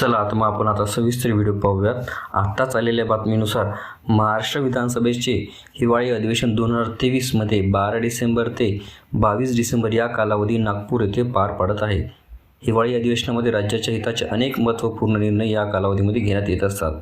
चला आता मग आपण आता सविस्तर व्हिडिओ पाहूयात. आत्ताच आलेल्या बातमीनुसार महाराष्ट्र विधानसभेचे हिवाळी अधिवेशन दोन हजार तेवीसमध्ये बारा डिसेंबर ते बावीस डिसेंबर या कालावधी नागपूर येथे पार पडत आहे. हिवाळी अधिवेशनामध्ये राज्याच्या हिताचे अनेक महत्त्वपूर्ण निर्णय या कालावधीमध्ये घेण्यात येत असतात.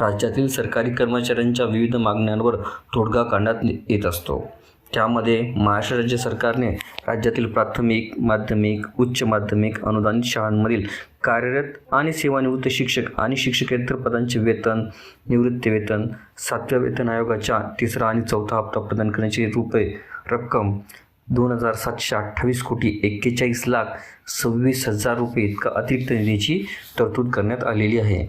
राज्यातील सरकारी कर्मचाऱ्यांच्या विविध मागण्यांवर तोडगा काढण्यात येत असतो. त्यामध्ये महाराष्ट्र राज्य सरकारने राज्यातील प्राथमिक माध्यमिक उच्च माध्यमिक अनुदानित शाळांमधील कार्यरत आणि सेवानिवृत्त शिक्षक आणि शिक्षकेतर पदांचे वेतन निवृत्ती वेतन सातव्या वेतन आयोगाच्या तिसरा आणि चौथा हप्ता प्रदान करण्याची रुपये रक्कम दोन हजार सातशे अठ्ठावीस कोटी एक्केचाळीस लाख सव्वीस हजार रुपये इतका अतिरिक्त निधीची तरतूद करण्यात आलेली आहे.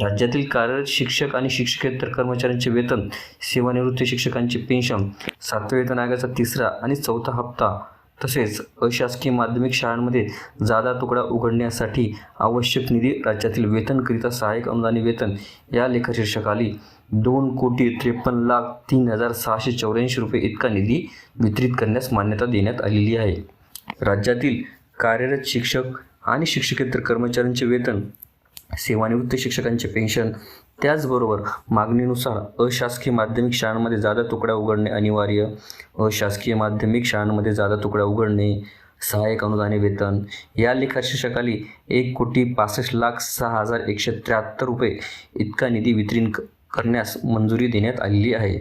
राज्यातील कार्यरत शिक्षक आणि शिक्षकेतर कर्मचाऱ्यांचे वेतन सेवानिवृत्त शिक्षकांचे पेन्शन सातव्या वेतन आयोगाचा तिसरा आणि चौथा हप्ता तसेच अशासकीय माध्यमिक शाळांमध्ये जादा तुकडा उघडण्यासाठी आवश्यक निधी राज्यातील वेतनकरिता सहाय्यक अनुदानी वेतन या लेखाशीर्षकाली दोन कोटी त्रेपन्न लाख तीन हजार सहाशे चौऱ्याऐंशी रुपये इतका निधी वितरित करण्यास मान्यता देण्यात आलेली आहे. राज्यातील कार्यरत शिक्षक आणि शिक्षकेतर कर्मचाऱ्यांचे वेतन सेवानिवृत्त शिक्षकांचे पेन्शन. त्याचबरोबर मागणीनुसार अशासकीय माध्यमिक शाळांमध्ये जादा तुकड्या उघडणे अनिवार्य. अशासकीय माध्यमिक शाळांमध्ये जादा तुकड्या उघडणे सहाय्यक अनुदाने वेतन. या लेखाशीर्षकाली एक कोटी पासष्ट लाख सहा हजार एकशे त्र्याहत्तर रुपये इतका निधी वितरण क- करण्यास मंजुरी देण्यात आलेली आहे.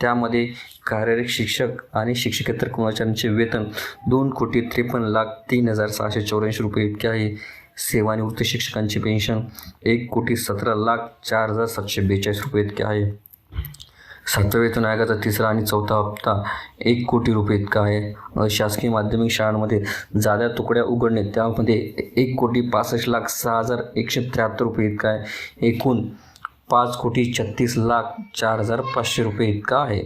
त्यामध्ये कार्यरत शिक्षक आणि शिक्षकेतर कर्मचाऱ्यांचे वेतन दोन कोटी त्रेपन्न लाख तीन हजार सहाशे चौऱ्याऐंशी रुपये इतके आहे. सेवानिवृत्त शिक्षकांची पेन्शन एक कोटी सतरा लाख चार हजार सातशे बेचाळीस रुपये इतके आहे. सातव्या वेतन आयोगाचा तिसरा आणि चौथा हप्ता एक कोटी रुपये इतका आहे. शासकीय माध्यमिक शाळांमध्ये जादा तुकड्या उघडणे त्यामध्ये एक कोटी पासष्ट लाख सहा हजार एकशे त्र्याहत्तर रुपये इतका आहे. एकूण पाच कोटी छत्तीस लाख चार हजार पाचशे रुपये इतका आहे.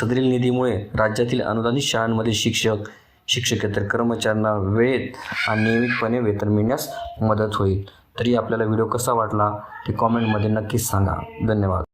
सदरील निधीमुळे राज्यातील अनुदानित शाळांमध्ये शिक्षक शिक्षकेतर कर्मचाऱ्यांना वेळेत आणि नियमितपणे वेतन मिळण्यास मदत होईल. तरी आपल्याला व्हिडिओ कसा वाटला ते कॉमेंटमध्ये नक्कीच सांगा. धन्यवाद.